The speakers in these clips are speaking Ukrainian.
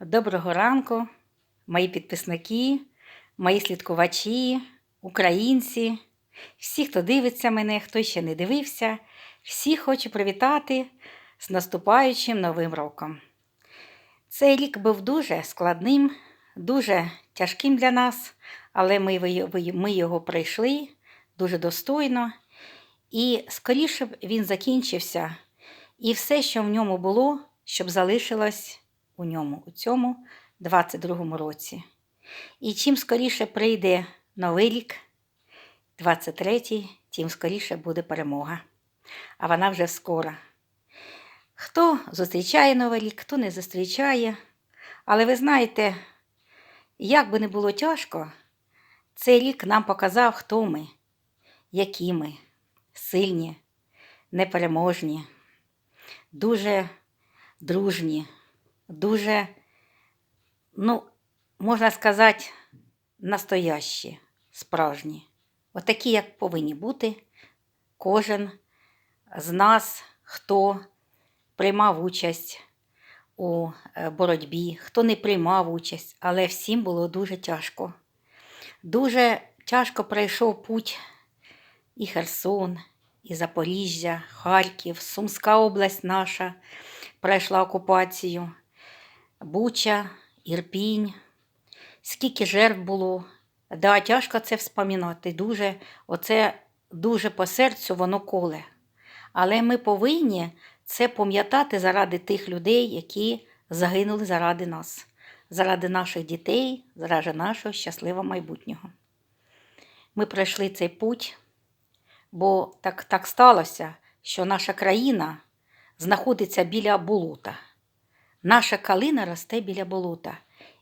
Доброго ранку, мої підписники, мої слідкувачі, українці, всі, хто дивиться мене, хто ще не дивився, всіх хочу привітати з наступаючим новим роком. Цей рік був дуже складним, дуже тяжким для нас, але ми його пройшли дуже достойно. І скоріше б він закінчився, і все, що в ньому було, щоб залишилось у ньому, у цьому 22-му році. І чим скоріше прийде новий рік, 23-й, тим скоріше буде перемога. А вона вже скоро. Хто зустрічає новий рік, хто не зустрічає. Але ви знаєте, як би не було тяжко, цей рік нам показав, хто ми, які ми, сильні, непереможні, дуже дружні, дуже, ну, можна сказати, настоящі, справжні. Отакі, як повинні бути кожен з нас, хто приймав участь у е, боротьбі, хто не приймав участь, але всім було дуже тяжко. Дуже тяжко пройшов путь і Херсон, і Запоріжжя, Харків, Сумська область наша пройшла окупацію, Буча, Ірпінь. Скільки жертв було. Да, тяжко це вспомінати. Дуже, оце дуже по серцю воно коле. Але ми повинні це пам'ятати заради тих людей, які загинули заради нас, заради наших дітей, заради нашого щасливого майбутнього. Ми пройшли цей путь, бо так, так сталося, що наша країна знаходиться біля болота. Наша калина росте біля болота.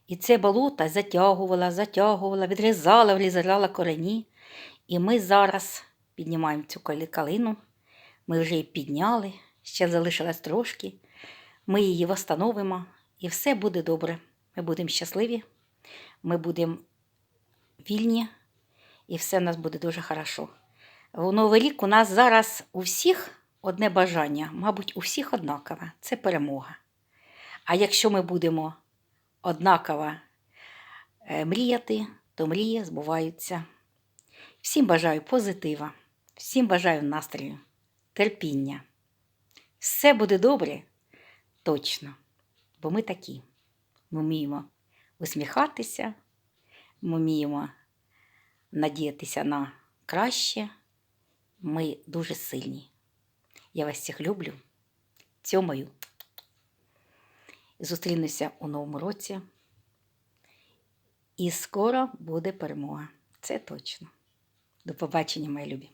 І це болото затягувала, затягувала, відрізала, відрізала корені. І ми зараз піднімаємо цю калину. Ми вже її підняли, ще залишилось трошки. Ми її встановимо, і все буде добре. Ми будемо щасливі, ми будемо вільні, і все в нас буде дуже хорошо. У Новий рік у нас зараз у всіх одне бажання, мабуть, у всіх однакове це перемога. А якщо ми будемо однаково е, мріяти, то мрії збуваються. Всім бажаю позитива, всім бажаю настрою, терпіння. Все буде добре, точно, бо ми такі. Ми вміємо усміхатися, ми вміємо надіятися на краще. Ми дуже сильні. Я вас всіх люблю, цьомаю. Зустрінуся у новому році. І скоро буде перемога. Це точно. До побачення, мої любі.